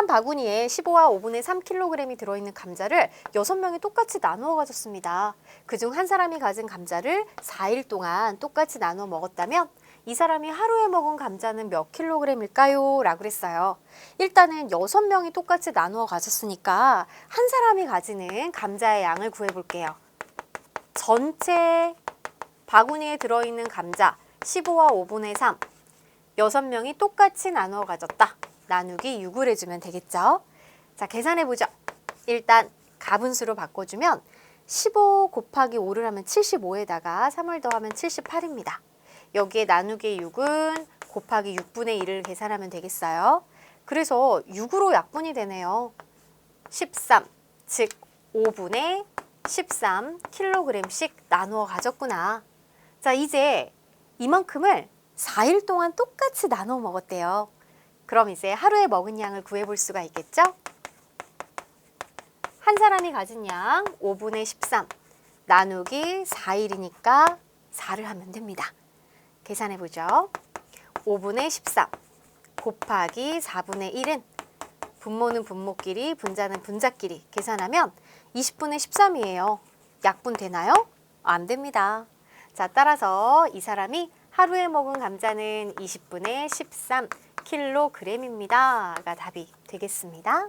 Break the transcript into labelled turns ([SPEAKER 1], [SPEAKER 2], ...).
[SPEAKER 1] 한 바구니에 15와 5분의 3kg이 들어있는 감자를 6명이 똑같이 나누어 가졌습니다. 그중 한 사람이 가진 감자를 4일 동안 똑같이 나누어 먹었다면 이 사람이 하루에 먹은 감자는 몇 킬로그램일까요? 라고 그랬어요. 일단은 여섯 명이 똑같이 나누어 가졌으니까 한 사람이 가지는 감자의 양을 구해볼게요. 전체 바구니에 들어있는 감자 15와 5분의 3. 여섯 명이 똑같이 나누어 가졌다. 나누기 6을 해주면 되겠죠? 자, 계산해보죠. 일단 가분수로 바꿔주면 15 곱하기 5를 하면 75에다가 3을 더하면 78입니다. 여기에 나누기 6은 곱하기 6분의 1을 계산하면 되겠어요. 그래서 6으로 약분이 되네요. 13, 즉 5분의 13kg씩 나누어 가졌구나. 자, 이제 이만큼을 4일 동안 똑같이 나눠 먹었대요. 그럼 이제 하루에 먹은 양을 구해볼 수가 있겠죠? 한 사람이 가진 양 5분의 13 나누기 4일이니까 4를 하면 됩니다. 계산해 보죠. 5분의 13 곱하기 4분의 1은 분모는 분모끼리, 분자는 분자끼리 계산하면 20분의 13이에요. 약분 되나요? 안 됩니다. 자, 따라서 이 사람이 하루에 먹은 감자는 20분의 13kg입니다. 가 답이 되겠습니다.